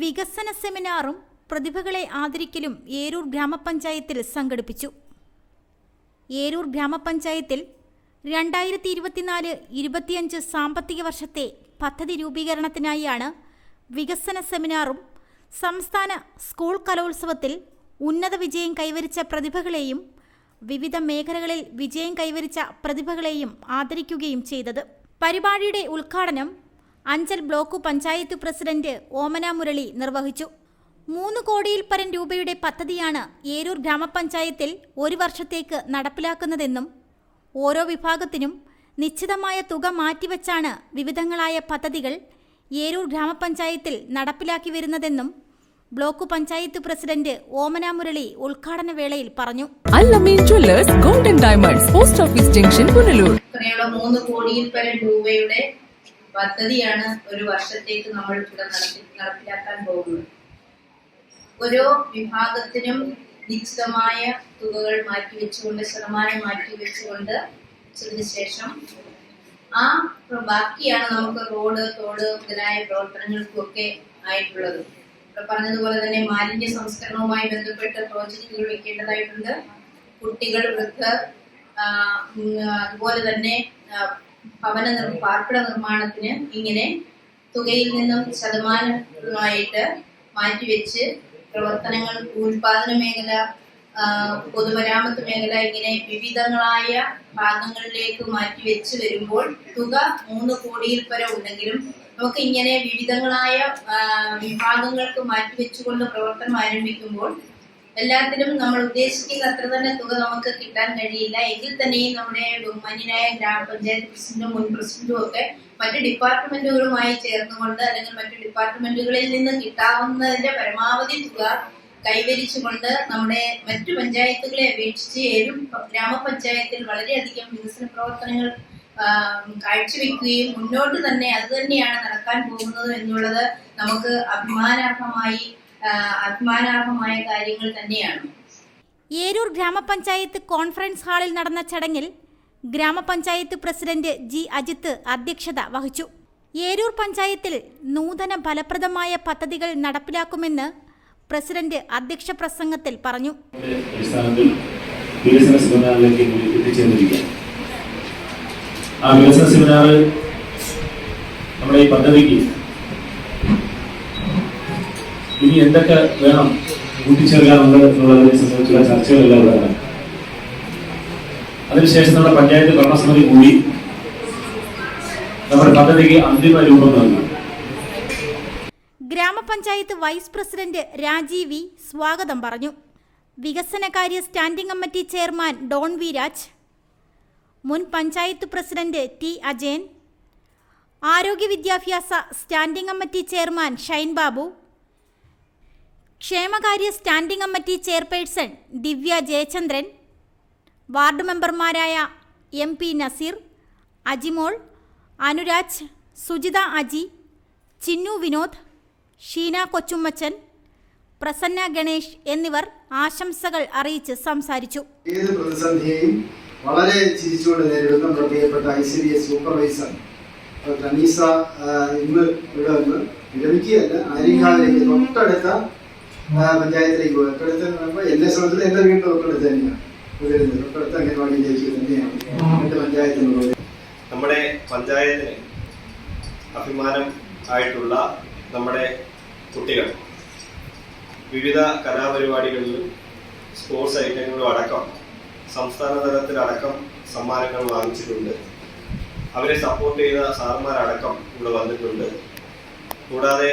വികസന സെമിനാറും പ്രതിഭകളെ ആദരിക്കലും ഏരൂർ ഗ്രാമപഞ്ചായത്തിൽ സംഘടിപ്പിച്ചു. ഏരൂർ ഗ്രാമപഞ്ചായത്തിൽ രണ്ടായിരത്തി ഇരുപത്തിനാല് ഇരുപത്തിയഞ്ച് സാമ്പത്തിക വർഷത്തെ പദ്ധതി രൂപീകരണത്തിനായാണ് വികസന സെമിനാറും സംസ്ഥാന സ്കൂൾ കലോത്സവത്തിൽ ഉന്നത വിജയം കൈവരിച്ച പ്രതിഭകളെയും വിവിധ മേഖലകളിൽ വിജയം കൈവരിച്ച പ്രതിഭകളെയും ആദരിക്കുകയും ചെയ്തത്. പരിപാടിയുടെ ഉദ്ഘാടനം അഞ്ചൽ ബ്ലോക്ക് പഞ്ചായത്ത് പ്രസിഡന്റ് ഓമന മുരളി നിർവഹിച്ചു. മൂന്ന് കോടിയിൽ പരം രൂപയുടെ പദ്ധതിയാണ് ഏരൂർ ഗ്രാമപഞ്ചായത്തിൽ ഒരു വർഷത്തേക്ക് നടപ്പിലാക്കുന്നതെന്നും ഓരോ വിഭാഗത്തിനും നിശ്ചിതമായ തുക മാറ്റിവെച്ചാണ് വിവിധങ്ങളായ പദ്ധതികൾ ഏരൂർ ഗ്രാമപഞ്ചായത്തിൽ നടപ്പിലാക്കി വരുന്നതെന്നും ബ്ലോക്ക് പഞ്ചായത്ത് പ്രസിഡന്റ് ഓമന മുരളി ഉദ്ഘാടന വേളയിൽ പറഞ്ഞു. Golden diamonds post office junction Punalur. മൂന്ന് കോടിയിൽ പരം രൂപയുടെ പദ്ധതിയാണ് ഒരു വർഷത്തേക്ക് നമ്മൾ ഇവിടെ നടത്തി നടപ്പിലാക്കാൻ പോകുന്നത്. ഓരോ വിഭാഗത്തിനും നിശ്ചിതമായ തുകകൾ മാറ്റിവെച്ചുകൊണ്ട് ശതമാനം മാറ്റിവെച്ചുകൊണ്ട് ശേഷം ആ ബാക്കിയാണ് നമുക്ക് റോഡ് തോട് മുതലായ പ്രവർത്തനങ്ങൾക്കൊക്കെ ആയിട്ടുള്ളത്. ഇവിടെ പറഞ്ഞതുപോലെ തന്നെ മാലിന്യ സംസ്കരണവുമായി ബന്ധപ്പെട്ട പ്രോജക്റ്റുകൾ വെക്കേണ്ടതായിട്ടുണ്ട്. കുട്ടികൾ വൃദ്ധ അതുപോലെ തന്നെ ഭവന പാർപ്പിട നിർമ്മാണത്തിന് ഇങ്ങനെ തുകയിൽ നിന്നും ശതമാനമായിട്ട് മാറ്റിവെച്ച് പ്രവർത്തനങ്ങൾ ഉൽപാദന മേഖല പൊതുമരാമത്ത് മേഖല ഇങ്ങനെ വിവിധങ്ങളായ ഭാഗങ്ങളിലേക്ക് മാറ്റിവെച്ച് വരുമ്പോൾ തുക മൂന്ന് കോടിയിൽ പരം ഉണ്ടെങ്കിലും നമുക്ക് ഇങ്ങനെ വിവിധങ്ങളായ വിഭാഗങ്ങൾക്ക് മാറ്റിവെച്ചുകൊണ്ട് പ്രവർത്തനം ആരംഭിക്കുമ്പോൾ എല്ലാത്തിലും നമ്മൾ ഉദ്ദേശിക്കുന്ന അത്ര തന്നെ തുക നമുക്ക് കിട്ടാൻ കഴിയില്ല. എങ്കിൽ തന്നെയും നമ്മുടെ ബഹുമാന്യനായ ഗ്രാമപഞ്ചായത്ത് പ്രസിഡന്റും മുൻ പ്രസിഡന്റും ഒക്കെ മറ്റു ഡിപ്പാർട്ട്മെന്റുകളുമായി ചേർന്നുകൊണ്ട് അല്ലെങ്കിൽ മറ്റു ഡിപ്പാർട്ട്മെന്റുകളിൽ നിന്ന് കിട്ടാവുന്നതിന്റെ പരമാവധി തുക കൈവരിച്ചുകൊണ്ട് നമ്മുടെ മറ്റു പഞ്ചായത്തുകളെ അപേക്ഷിച്ച് ഏഴും ഗ്രാമപഞ്ചായത്തിൽ വളരെയധികം വികസന പ്രവർത്തനങ്ങൾ കാഴ്ചവെക്കുകയും മുന്നോട്ട് തന്നെ അത് തന്നെയാണ് നടക്കാൻ പോകുന്നത് എന്നുള്ളത് നമുക്ക് അഭിമാനാർഹമായി അഭിമാനാർഹമായ കാര്യങ്ങൾ തന്നെയാണ്. ഏരൂർ ഗ്രാമപഞ്ചായത്ത് കോൺഫറൻസ് ഹാളിൽ നടന്ന ചടങ്ങിൽ ഗ്രാമപഞ്ചായത്ത് പ്രസിഡന്റ് ജി അജിത്ത് അധ്യക്ഷത വഹിച്ചു. ഏരൂർ പഞ്ചായത്തിൽ നൂതന ഫലപ്രദമായ പദ്ധതികൾ നടപ്പിലാക്കുമെന്ന് പ്രസിഡന്റ് അധ്യക്ഷ പ്രസംഗത്തിൽ പറഞ്ഞു. ആ വികസന സെമിനാർ നമ്മുടെ ഈ പദ്ധതിക്ക് ഇനി എന്തൊക്കെ വേണം കൂട്ടിച്ചേർക്കാനുണ്ട് എന്നുള്ളതിനെ സംബന്ധിച്ചുള്ള ചർച്ചകളെല്ലാം ഇവിടെ അതിനുശേഷം നമ്മുടെ പഞ്ചായത്ത് ഭരണസമിതി കൂടി നമ്മുടെ പദ്ധതിക്ക് അന്തിമ രൂപം നൽകും. ഗ്രാമപഞ്ചായത്ത് വൈസ് പ്രസിഡന്റ് രാജീവ് സ്വാഗതം പറഞ്ഞു. വികസനകാര്യ standing committee chairman Don V Raj. മുൻ പഞ്ചായത്ത് പ്രസിഡന്റ് ടി അജയൻ. ആരോഗ്യ വിദ്യാഭ്യാസ standing committee chairman Shine Babu. ക്ഷേമകാര്യ standing committee chairperson Divya Jayachandran ward മെമ്പർമാരായ എം പി നസീർ അജിമോൾ അനുരാജ് സുജിത അജി ചിന്നു വിനോദ് ഷീന കൊച്ചുമ്മച്ചൻ പ്രസന്ന ഗണേഷ് എന്നിവർ ആശംസകൾ അറിയിച്ച് സംസാരിച്ചു. ഏത് പ്രതിസന്ധിയെയും വളരെ ചിരിച്ചുകൊണ്ട് നേരിടുന്ന നമ്മുടെ പ്രിയപ്പെട്ട എസ് സൂപ്പർവൈസർ ആ, ഇന്ന് ഇവിടെ നിന്ന് വിരമിക്കുകയല്ല. ആര്യങ്കാവിലേക്ക് തൊട്ടടുത്ത പഞ്ചായത്തിലേക്ക് പോയി. തൊട്ടടുത്ത എന്ന് സംബന്ധിച്ച് എന്റെ വീട്ടിൽ ഒക്കെടുത്ത് തന്നെയാണ് വരുന്നത് തൊട്ടടുത്ത അംഗൻവാടിയിലേക്ക് തന്നെയാണ്. എന്റെ പഞ്ചായത്തിന് നമ്മുടെ പഞ്ചായത്തിന് അഭിമാനം ആയിട്ടുള്ള നമ്മുടെ കുട്ടികൾ വിവിധ കലാപരിപാടികളിലും സ്പോർട്സ് ഐറ്റങ്ങളിലും അടക്കം സംസ്ഥാന തലത്തിലടക്കം സമ്മാനങ്ങൾ വാങ്ങിച്ചിട്ടുണ്ട്. അവരെ സപ്പോർട്ട് ചെയ്ത സാറന്മാരടക്കം ഇവിടെ വന്നിട്ടുണ്ട്. കൂടാതെ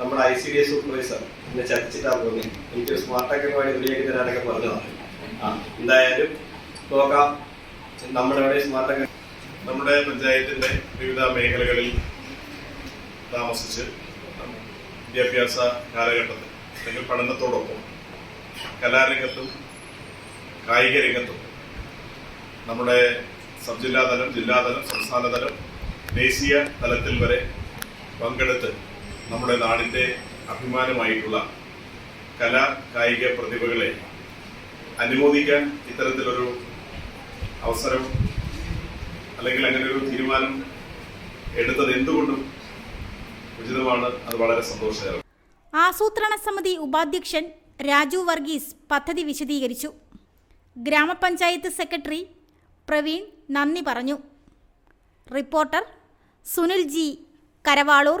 നമ്മുടെ I C D S supervisor എന്നെ ചതിച്ചിട്ടാണ് തോന്നി എനിക്ക് സ്മാർട്ട് അംഗൻവാടി റെഡിയാക്കി തരാനൊക്കെ പറഞ്ഞതാണ്. ആ എന്തായാലും നോക്കാം. നമ്മുടെ അവിടെ സ്മാർട്ട് ആക്കി നമ്മുടെ പഞ്ചായത്തിന്റെ വിവിധ മേഖലകളിൽ താമസിച്ച് വിദ്യാഭ്യാസ കാലഘട്ടത്തിൽ അല്ലെങ്കിൽ പഠനത്തോടൊപ്പം കലാരംഗത്തും കായിക രംഗത്തും നമ്മുടെ സബ് ജില്ലാതലം ജില്ലാതലം സംസ്ഥാനതലം ദേശീയ തലത്തിൽ വരെ പങ്കെടുത്ത് നമ്മുടെ നാടിന്റെ അഭിമാനമായിട്ടുള്ള കലാ കായിക പ്രതിഭകളെ അനുമോദിക്കാൻ ഇത്തരത്തിലൊരു അവസരം അല്ലെങ്കിൽ അങ്ങനെ ഒരു തീരുമാനം എടുത്തത് എന്തുകൊണ്ടും ഉചിതമാണ്. അത് വളരെ സന്തോഷകരം ആസൂത്രണ സമിതി ഉപാധ്യക്ഷൻ രാജു വർഗീസ് പദ്ധതി വിശദീകരിച്ചു. ഗ്രാമപഞ്ചായത്ത് സെക്രട്ടറി പ്രവീൺ നന്ദി പറഞ്ഞു. Reporter Sunil G Karavaloor.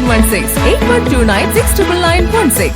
916 8129 69916.